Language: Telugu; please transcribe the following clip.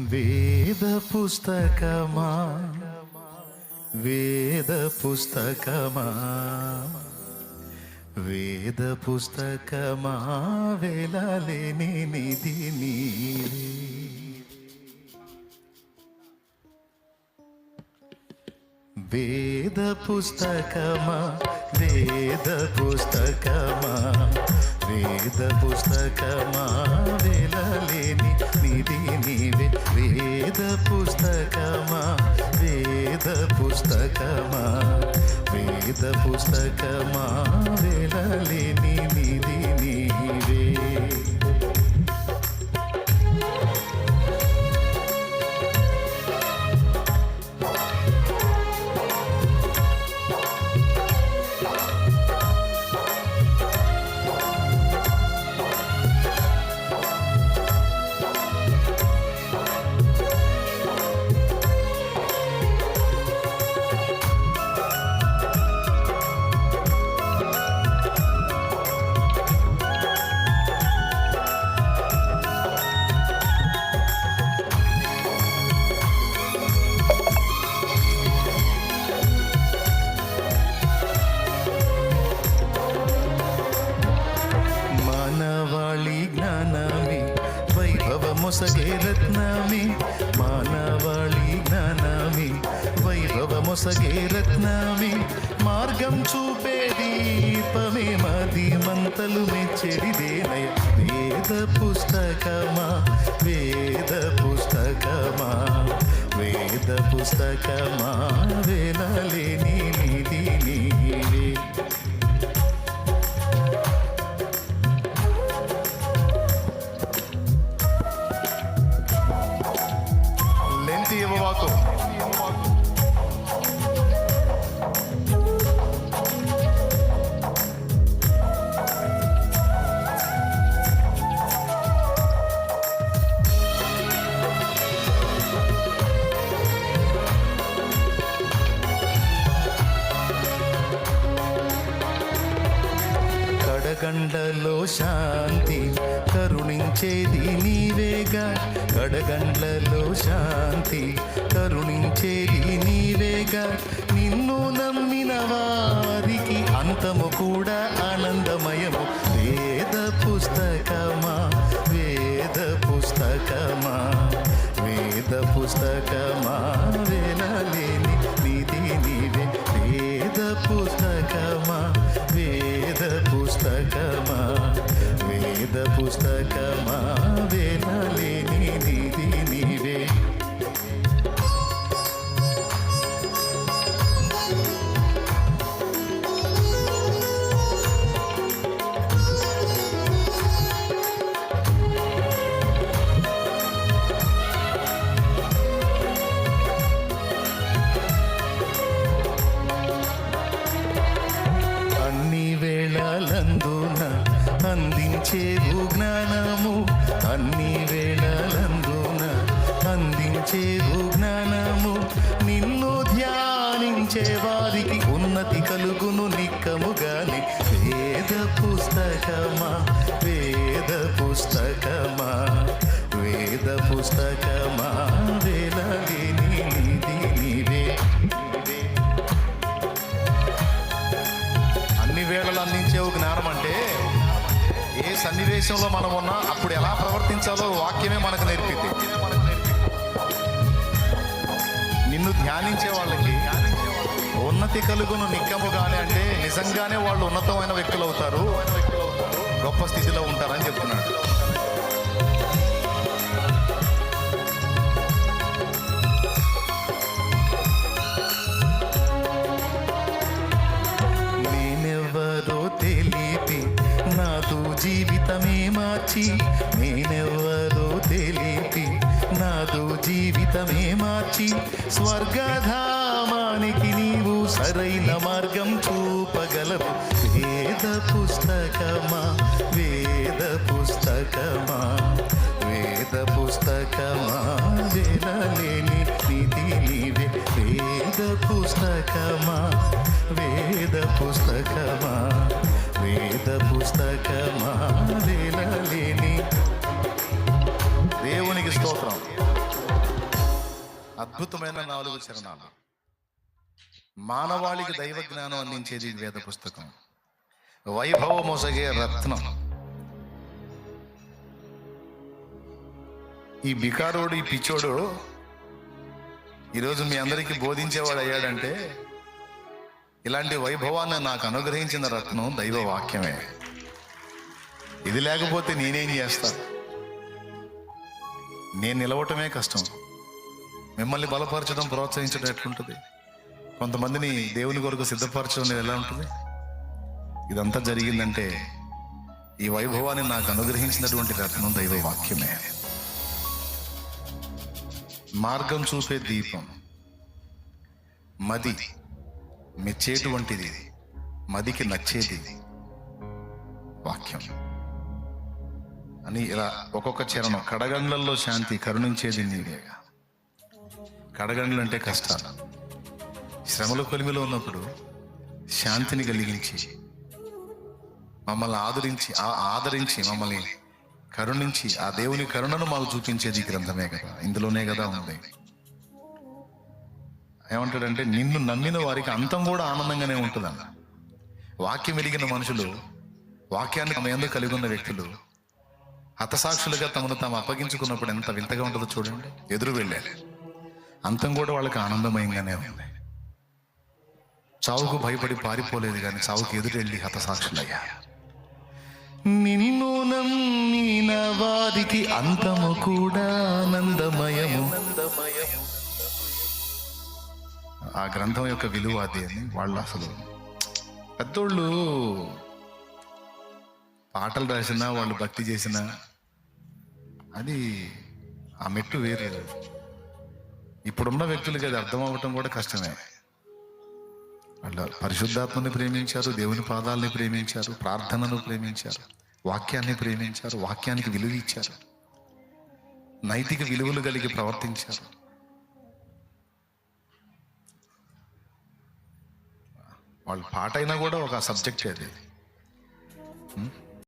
వేద పుస్తకమా వేద పుస్తకమా వేద పుస్తకమా వేలాలేని నిధి నీవే. వేద పుస్తకమా వేద పుస్తకమా వేద పుస్తకమా వేల పుస్తకమా? వైభవమొసగే రత్నమే మానవాళి జ్ఞానమే. వైభవమొసగే రత్నమే మార్గం చూపే దీపమే మది మంతలు మెచ్చడిదేనయ వేద పుస్తకమా వేద పుస్తకమా వేద పుస్తకమా వేలలేని దీని కడగండలో శాంతి కరుణించేది నీవేగా. కడగండ్లలో శాంతి కరుణించేది నీవేగా. నిన్ను నమ్మిన వారికి అంతము కూడా ఆనందమయము. వారికి ఉన్నతి కలుగును నిక్కముగాని. వేద పుస్తకమా? వేద పుస్తకమా? వేద పుస్తకమా? వేలలేని నిధి నీవే. అన్ని వేళలు అందించేవు జ్ఞానం అంటే ఏ సన్నివేశంలో మనం ఉన్నా అప్పుడు ఎలా ప్రవర్తించాలో వాక్యమే మనకు నేర్పింది. నిన్ను ధ్యానించే వాళ్ళకి ఉన్నతి కలుగును నిక్కముగానే అంటే నిజంగానే వాళ్ళు ఉన్నతమైన వ్యక్తులు అవుతారు గొప్ప స్థితిలో ఉంటారని చెప్తున్నాడు. జీవితమే మార్చి. నేనెవ్వరో తెలిపి నాతో జీవితమే మార్చి. స్వర్గధామానికి నీ సరైన మార్గం చూపగలవు. వేద పుస్తకమా? వేద పుస్తకమా? వేద పుస్తకమా? వినలేని నిధి నీవే. వేద పుస్తకమా? వేద పుస్తకమా? వేద పుస్తకమా? వినలేని. దేవునికి స్తోత్రం. అద్భుతమైన నాలుగు చరణాలు. మానవాళికి దైవ జ్ఞానం అందించేది వేద పుస్తకం వైభవ మోసగే రత్నం. ఈ బికారోడు ఈ పిచ్చోడు ఈరోజు మీ అందరికీ బోధించేవాడు అయ్యాడంటే ఇలాంటి వైభవాన్ని నాకు అనుగ్రహించిన రత్నం దైవ వాక్యమే ఇది లేకపోతే నేనేం చేస్తా? నేను నిలవటమే కష్టం. మిమ్మల్ని బలపరచడం ప్రోత్సహించడం ఎట్లుంటుంది? కొంతమందిని దేవుని కొరకు సిద్ధపరచడం ఎలా ఉంటుంది? ఇదంతా జరిగిందంటే ఈ వైభవాన్ని నాకు అనుగ్రహించినటువంటి రత్నం దైవ వాక్యమే మార్గం చూపే దీపం మది మెచ్చేటువంటిది మదికి నచ్చేది వాక్యం. అని ఇలా ఒక్కొక్క చరణం కడగండ్లలో శాంతి కరుణించేది నీవేగా కడగండ్లు అంటే కష్టాలు. శ్రమల కొలిమిలో ఉన్నప్పుడు శాంతిని కలిగించి మమ్మల్ని ఆదరించి ఆ ఆదరించి మమ్మల్ని కరుణించి ఆ దేవుని కరుణను మాకు చూపించేది గ్రంథమే కదా. ఇందులోనే కదా ఉంది. ఏమంటాడంటే నిన్ను నమ్మిన వారికి అంతం కూడా ఆనందంగానే ఉంటుందన్న. వాక్యం వెలిగిన మనుషులు వాక్యాన్ని తమ ఎందుకు కలిగి ఉన్న వ్యక్తులు హతసాక్షులుగా తమను తాము అప్పగించుకున్నప్పుడు ఎంత వింతగా ఉంటుందో చూడండి. ఎదురు వెళ్ళాలి అంతం కూడా వాళ్ళకి ఆనందమయంగానే ఉంది. చావుకు భయపడి పారిపోలేదు కానీ చావుకు ఎదురు వెళ్ళి హతసాక్షులయ్యా. నిన్ను నమ్మిన వారికి అంతము కూడా ఆనందమయము. ఆ గ్రంథం యొక్క విలువ అది అని వాళ్ళు అసలు పెద్దోళ్ళు పాటలు రాసినా వాళ్ళు భక్తి చేసినా అది ఆ మెట్టు వేరు. ఇప్పుడున్న వ్యక్తులకి అది అర్థం అవ్వటం కూడా కష్టమే. వాళ్ళ పరిశుద్ధాత్మని ప్రేమించారు దేవుని పాదాలని ప్రేమించారు ప్రార్థనను ప్రేమించారు వాక్యాన్ని ప్రేమించారు వాక్యానికి విలువ ఇచ్చారు నైతిక విలువలు కలిగి ప్రవర్తించారు. వాళ్ళ పాట అయినా కూడా ఒక సబ్జెక్ట్ అది.